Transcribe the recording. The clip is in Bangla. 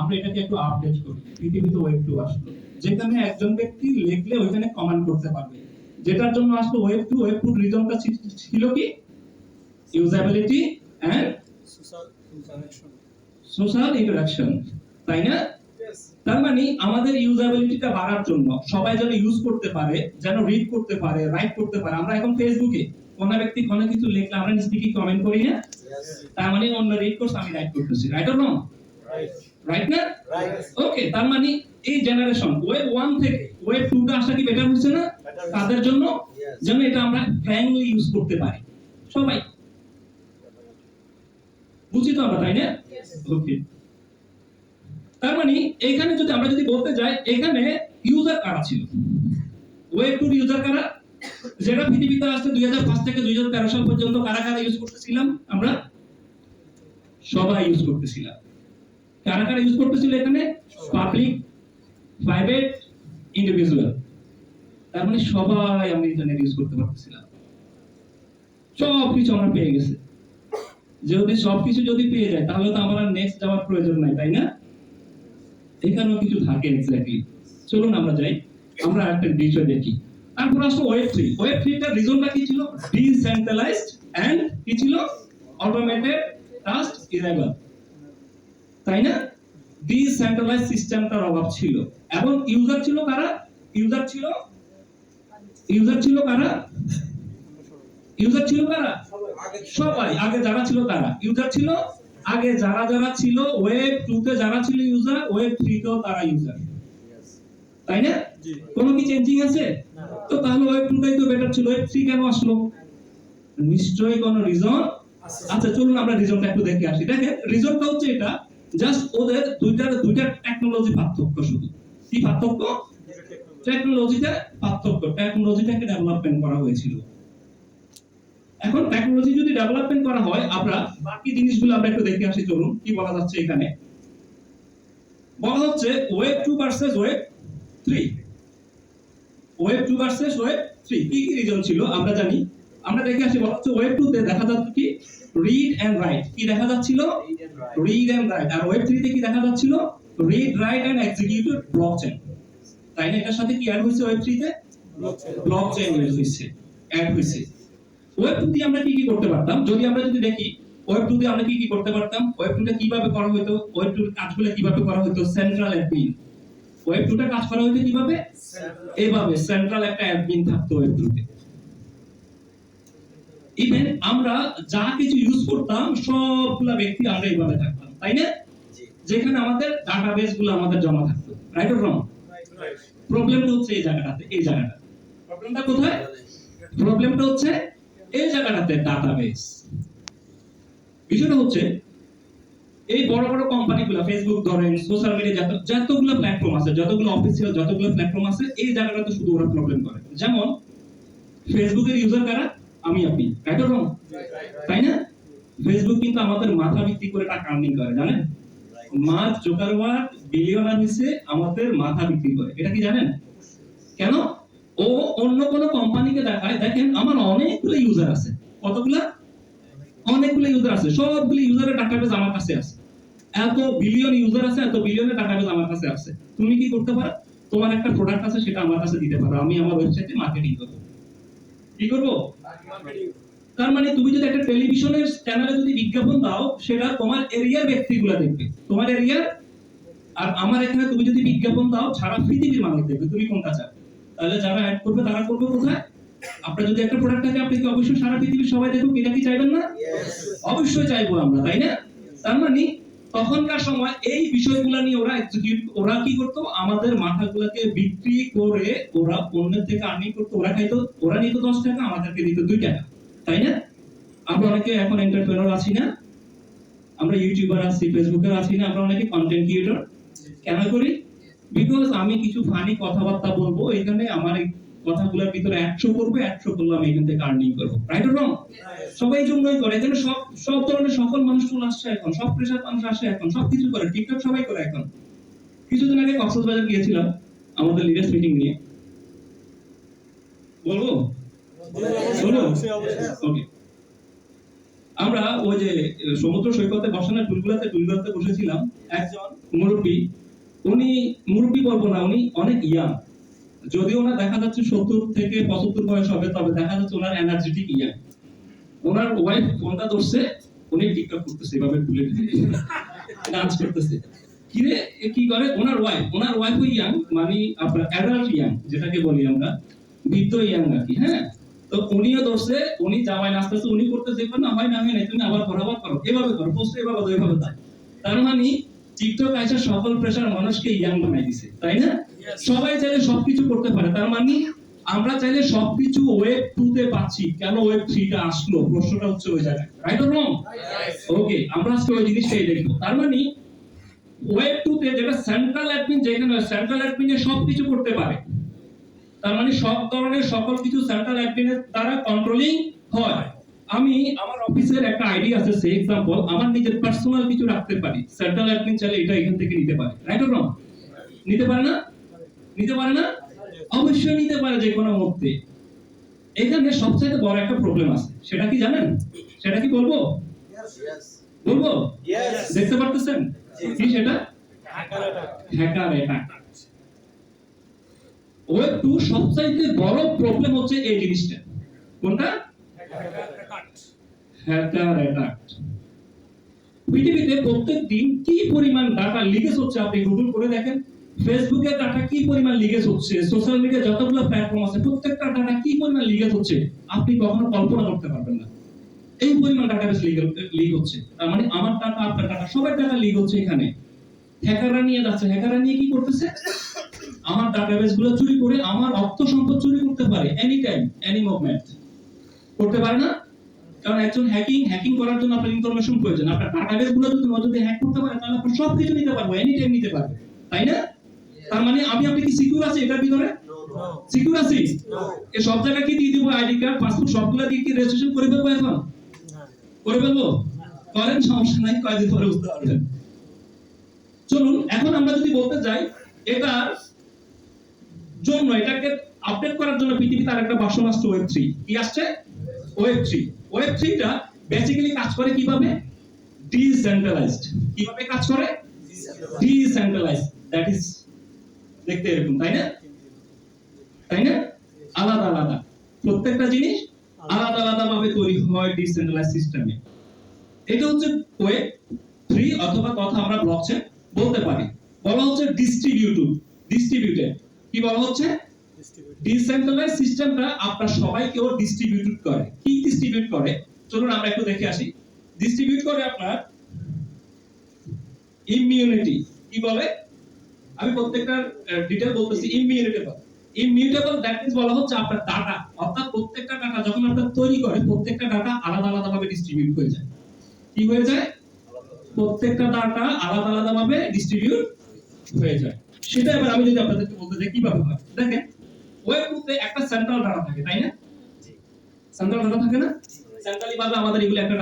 আমরা এটাকে একটু আপডেট করি পৃথিবীতে ওয়েব টু আসলো। যেখানে একজন ব্যক্তি লিখলে ওইখানে কমেন্ট করতে পারবে। যেটার জন্য আসলো ওয়েব টু ওয়েব টু রিজনটা ছিল কি? Usability interaction. সোশ্যাল ইন্টারাকশন তাই না? তার মানে আমাদের ইউজাবিলিটিটা বাড়ার জন্য সবাই যেন ইউজ করতে পারে যেন রিড করতে পারে রাইট করতে পারে। আমরা এখন ফেসবুকে কোন ব্যক্তি কোনো কিছু লিখলে আমরা নিচে কি কমেন্ট করি না তার মানে অন্য রিড করছে আমি রাইট করতেছি right or wrong Right. Right না ওকে তার মানে এই জেনারেশন ওয়েব ওয়ান থেকে ওয়েব টু টা আসা কি বেটার হচ্ছে না? তাদের জন্য? যেন এটা আমরা ফ্র্যাঙ্কলি ইউজ করতে পারি। সবাই? বুঝি তো আমরা তাই না? ওকে তার মানে এখানে যদি আমরা যদি বলতে যাই এখানে ইউজার কারা ছিল? ওয়েব টুর ইউজার কারা? যেটা পৃথিবীতে আসছে দুই হাজার পাঁচ থেকে দুই হাজার তেরো সাল পর্যন্ত কারা কারা ইউজ করতেছিলাম আমরা? সবাই ইউজ করতেছিলাম। কারা কারা ইউজ করতেছিল এখানে? পাবলিক প্রাইভেট ইন্ডিভিজুয়াল তার মানে সবাই আমরা ইন্টারনেট ইউজ করতে পারতেছিলাম। সব কিছু আমরা পেয়ে গেছে। যদি সবকিছু যদি পেয়ে যায়, তাহলে তো আমার নেক্সট যাওয়ার প্রয়োজন নাই, তাই না? এখানেও কিছু থাকে এক্স্যাক্টলি চলুন আমরা যাই। আমরা একটা বিষয় দেখি। তারপর আসলো ওয়েব থ্রি ওয়েব থ্রিটার রিজনটা কি ছিল? ডিসেন্ট্রালাইজড অ্যান্ড কি ছিল? অটোমেটেড টাস্ক ইরেবল তাই না? ডিসেন্ট্রালাইজ সিস্টেমটার অভাব ছিল। এবং ইউজার ছিল কারা? ইউজার ছিল? ইউজার ছিল কারা? ইউজার ছিল কারা? সবাই। আগে যারা ছিল তারা। ইউজার ছিল? আগে যারা যারা ছিল ওয়েব টু তে যারা ছিল ইউজার ওয়েব থ্রি তেও তারা ইউজার তাই না? কোনো কি চেঞ্জিং আছে? তো তাহলে ওয়েব টু টাই তো বেটার ছিল। ওয়েব থ্রি কেন আসলো? নিশ্চয়ই কোনো রিজন আচ্ছা চলুন আমরা রিজনটা একটু দেখে আসি। দেখেন রিজনটা হচ্ছে এটা জাস্ট ওদের দুইটার দুইটা টেকনোলজি পার্থক্য শুধু। কি পার্থক্য? টেকনোলজিতে পার্থক্য। টেকনোলজিটাকে ডেভেলপমেন্ট করা হয়েছিল। এখন টেকনোলজি যদি ডেভেলপমেন্ট করা হয়, আমরা বাকি জিনিসগুলো আমরা একটু দেখে আসি, চলুন, কি বলা যাচ্ছে এখানে? বলা হচ্ছে web two versus web three web two versus web three কি কি রিজন ছিল? আমরা জানি আমরা দেখে আসি বলা হচ্ছে ওয়েব টু তে দেখা যাচ্ছে কি? রিড এন্ড রাইট কি দেখা যাচ্ছিল? রিড এন্ড রাইট আর ওয়েব থ্রি তে কি দেখা যাচ্ছিল? Read write and execute blockchain তাই না? এটার সাথে কি অ্যাড হয়েছে ওয়েব থ্রি তে? ব্লকচেন ইউজ হয়েছে। অ্যাড হয়েছে। ওয়েব টু দিয়ে আমরা কি কি করতে পারতাম? যদি আমরা যদি দেখি ওয়েব টু দিয়ে আমরা কি কি করতে পারতাম? ওয়েব টুটা কীভাবে করা হতো? ওয়েব টুর কাজগুলো কীভাবে করা হতো? সেন্ট্রাল অ্যাডমিন ওয়েব টুটা কাজ করা হতো কীভাবে? এইভাবে সেন্ট্রাল একটা অ্যাডমিন থাকতো ওয়েব টুতে ইভেন আমরা যা কিছু ইউজ করতাম সবগুলা ব্যক্তি আমরা এইভাবে থাকতাম তাই না? যেখানে আমাদের ডাটাবেসগুলো আমাদের জমা থাকতো রাইট অর রং প্রবলেমটা হচ্ছে এই জায়গাটাতে এই জায়গাটা প্রবলেমটা কোথায়? প্রবলেমটা হচ্ছে এই জায়গাটাতে ডাটাবেস বিষয়টা হচ্ছে এই বড় বড় কোম্পানিগুলো ফেসবুক ধরেন সোশ্যাল মিডিয়া যত যতগুলো প্ল্যাটফর্ম আছে যতগুলো অফিসিয়াল যতগুলো প্ল্যাটফর্ম আছে এই জায়গাটাতে শুধু ওরা প্রবলেম করে। যেমন ফেসবুকের ইউজার কারা? আমি আপনি, তাই না? ফেসবুক কিন্তু আমাদের মাথা বিক্রি করে টাকা আর্নিং করে, জানেন? মার্ক জোকারবার্গ বিলিয়নার হইছে আমাদের মাথা বিক্রি করে, এটা কি জানেন? কেন? ও অন্য কোন কোম্পানিকে দেখায়, দেখেন আমার অনেকগুলো ইউজার আছে। কতগুলা? অনেকগুলো ইউজার আছে, সবগুলো ইউজারের ডাটাবেস আমার কাছে আছে। এত বিলিয়ন ইউজার আছে, এত বিলিয়নের ডাটাবেস আমার কাছে আছে। তুমি কি করতে পারো? তোমার একটা প্রোডাক্ট আছে, সেটা আমার কাছে দিতে পারো। আমি আমার ওয়েবসাইটে মার্কেটিং করব। কি করব? তার মানে তুমি যদি একটা টেলিভিশনের চ্যানেলে যদি বিজ্ঞাপন দাও সেটা তোমার এরিয়ার ব্যক্তিগুলো দেখবে। তোমার এরিয়ার আর আমার এখানে তুমি যদি বিজ্ঞাপন দাও সারা পৃথিবীর মানুষ দেখবে। তুমি কোনটা চাও? তাহলে যারা অ্যাড করবে তারা করবে কোথায়? আপনার যদি একটা প্রোডাক্ট থাকে আপনি কি অবশ্যই সারা পৃথিবীর সবাই দেখুক? এটা কি চাইবেন না? অবশ্যই চাইব আমরা তাই না? তার মানে তখনকার সময় এই বিষয়গুলো নিয়ে ওরা এক্সিকিউট ওরা কি করতো? আমাদের মাথাগুলোকে বিক্রি করে ওরা অন্যের থেকে আর্নিং করতো। ওরা খাইতো, ওরা নিত দশ টাকা, আমাদেরকে দিত দুই টাকা। তাই না? আমরা অনেকে এখন এন্টারপ্রেনার আছি না। আমরা ইউটিউবার আছি ফেসবুকার আছি না। আমরা অনেকে কন্টেন্ট ক্রিয়েটর কেন করি? বিকজ আমি কিছু ফানি কথাবার্তা বলব। এখানে আমার কথাগুলোর ভিতরে একশো করব, একশো করলে আমি এখান থেকে আর্নিং করব। রাইট রং সবাই জন্যই করে। এখানে সব সব ধরনের সকল মানুষ চলে আসছে এখন, সব পেশার মানুষ আসে এখন, সব কিছু করে। টিকটক সবাই করে এখন। কিছুদিন আগে কক্সবাজার গিয়েছিলাম, আমাদের লিডার্স মিটিং নিয়ে। বলব? আমরা ওই যে, সমুদ্র সৈকতে বসানো টুলগুলাতে টুলগুলাতে বসেছিলাম। একজন মুরব্বী, উনি মুরব্বী বলব না, উনি অনেক ইয়াং যদি ওনার দেখা যাচ্ছে সত্তর থেকে পঁচাত্তর বয়স হবে, তবে দেখা যাচ্ছে ওনার এনার্জেটিক ইয়াং। ওনার ওয়াইফ ফোনটা ধরছে, উনি টিকটক করতেছে, এভাবে তুলে ডান্স করতেছে। কিরে কি করে? ওনার ওয়াইফ ওনার ওয়াইফ ইয়াং মানে আপনার অ্যাডাল্ট ইয়াং, যেটাকে বলি আমরা, বৃদ্ধ ইয়াং আর কি হ্যাঁ? তো উনিও ধরছে, উনি জামাই নাচতেছে উনি করতেছে না, হয় না হয় না, তুমি আবার করো আবার করো, এভাবে করো পোস্ট এভাবে এভাবে তাই। তার মানে টিকটক সকল প্রেশার মানুষকে ইয়াং বানাই দিছে তাই না? সবাই চাইলে সবকিছু করতে পারে তার মানে আমরা চাইলে সবকিছু ওয়েব টু তে পাচ্ছি কেন ওয়েব আসলো? প্রশ্নটা হচ্ছে ওই জায়গায় রাইট অর রং ওকে আমরা আজকে ওই জিনিসটাই দেখব তার মানে ওয়েব টু তে যেটা সেন্ট্রাল অ্যাডমিন যেখানে সেন্ট্রাল অ্যাডমিনে সবকিছু করতে পারে। তার মানে সব ধরনের সকল কিছু সেন্ট্রাল অ্যাডমিনের দ্বারা কন্ট্রোলিং হয়। আমি আমার অফিসের একটা আইডি আছে সে এক্সাম্পল আমার নিজের পার্সোনাল কিছু রাখতে পারি। সেন্ট্রাল অ্যাডমিন চাইলে এটা এখান থেকে নিতে পারে। রাইট অর নিতে পারে না? নিতে পারে না? অবশ্যই নিতে পারে যে কোনো মুহূর্তে। এখানে সবচেয়ে বড় একটা প্রবলেম আছে। সেটা কি জানেন? সেটা কি বলব? বলব? দেখতে পারতেছেন? কি সেটা. হ্যাকার অ্যাটাক ওয়েব টু সবচাইতে বড় প্রবলেম হচ্ছে এই জিনিসটা। কোনটা? হ্যাকার অ্যাটাক পৃথিবীতে প্রত্যেক দিন কি পরিমাণ ডাটা লিকেজ হচ্ছে আপনি গুগল করে দেখেন? ফেসবুকের ডাটা কি পরিমাণ লিকেজ হচ্ছে? সোশ্যাল মিডিয়া যতগুলো প্ল্যাটফর্ম আছে, প্রত্যেকটা ডাটা কি পরিমাণ লিকেজ হচ্ছে? আপনি কখনো কল্পনা করতে পারবেন না। এই পরিমাণ ডাটাবেস লিক হচ্ছে। তার মানে আমার ডাটা আপনার ডাটা সবার ডাটা লিক হচ্ছে এখানে। হ্যাকাররা নিয়ে যাচ্ছে। হ্যাকাররা নিয়ে কি করতেছে? আমার ডাটাবেসগুলো চুরি করে, আমার অর্থ সম্পদ চুরি করতে পারে এনি টাইম এনি মুভমেন্ট করতে পারে না? কারণ একজন হ্যাকিং হ্যাকিং করার জন্য আপনার ইনফরমেশন প্রয়োজন। আপনার ডাটাবেসগুলো যদি যদি হ্যাক করতে পারে তাহলে আপনি সব কিছু নিতে পারব এনি টাইম নিতে পারবে তাই না? তার মানে আমি আপনি কি সিকিউর আছে এটার ভিতরে. সিকিউর আছি No. এ সব জায়গায় কি দিয়ে দিব আইডি কার্ড পাসপোর্ট সবগুলো দিয়ে কি রেজিস্ট্রেশন করে ফেলব এখন. করে ফেলব? করেন সমস্যা নাই কয়দিন পরে বুঝতে পারবেন। চলুন এখন আমরা যদি বলতে যাই এটার জন্য এটাকে আপডেট করার জন্য পৃথিবীতে আরেকটা ভার্সন আসছে ওয়েব থ্রি কি আসছে? ওয়েব থ্রি ওয়েব থ্রিটা বেসিক্যালি কাজ করে কীভাবে? ডিসেন্ট্রালাইজড কীভাবে কাজ করে? ডিসেন্ট্রালাইজড দ্যাট ইজ দেখতে এরকম, তাই না? তাই না? আলাদা আলাদা। প্রত্যেকটা জিনিস আলাদা আলাদা ভাবে তৈরি হয় ডিসেন্ট্রালাইজ সিস্টেমে এটা হচ্ছে ওয়েব থ্রি অথবা কথা আমরা ব্লকচেন বলতে পারি। বলা হচ্ছে ডিস্ট্রিবিউটেড ডিস্ট্রিবিউটেড কি বলা হচ্ছে. ডিসেন্ট্রালাইজ সিস্টেমটা আপনার সবাইকেও ডিস্ট্রিবিউট করে। কি ডিস্ট্রিবিউট করে? চলুন আমরা একটু দেখে আসি। ডিস্ট্রিবিউট করে আপনার ইমিউনিটি কি বলে? আমি প্রত্যেকটার ডিটেল বলতেছি ইমিউনিটেবল ইমিউটেবল দ্যাট মিন্স বলা হচ্ছে আপনার ডাটা অর্থাৎ প্রত্যেকটা ডাটা যখন আপনার তৈরি করে, প্রত্যেকটা ডাটা আলাদা আলাদা ভাবে ডিস্ট্রিবিউট হয়ে যায়। কি হয়ে যায়? প্রত্যেকটা ডাটা আলাদা আলাদা ভাবে ডিস্ট্রিবিউট হয়ে যায়। সেটা এবার আমি যদি আপনাদেরকে বলতে যাই, কীভাবে হয়? দেখেন ওয়েব টুতে একটা সেন্ট্রাল ডাটা থাকে তাই না? সেন্ট্রাল ধারণা থাকে না? সেন্ট্রালি ভাবে আমাদের এগুলো একটা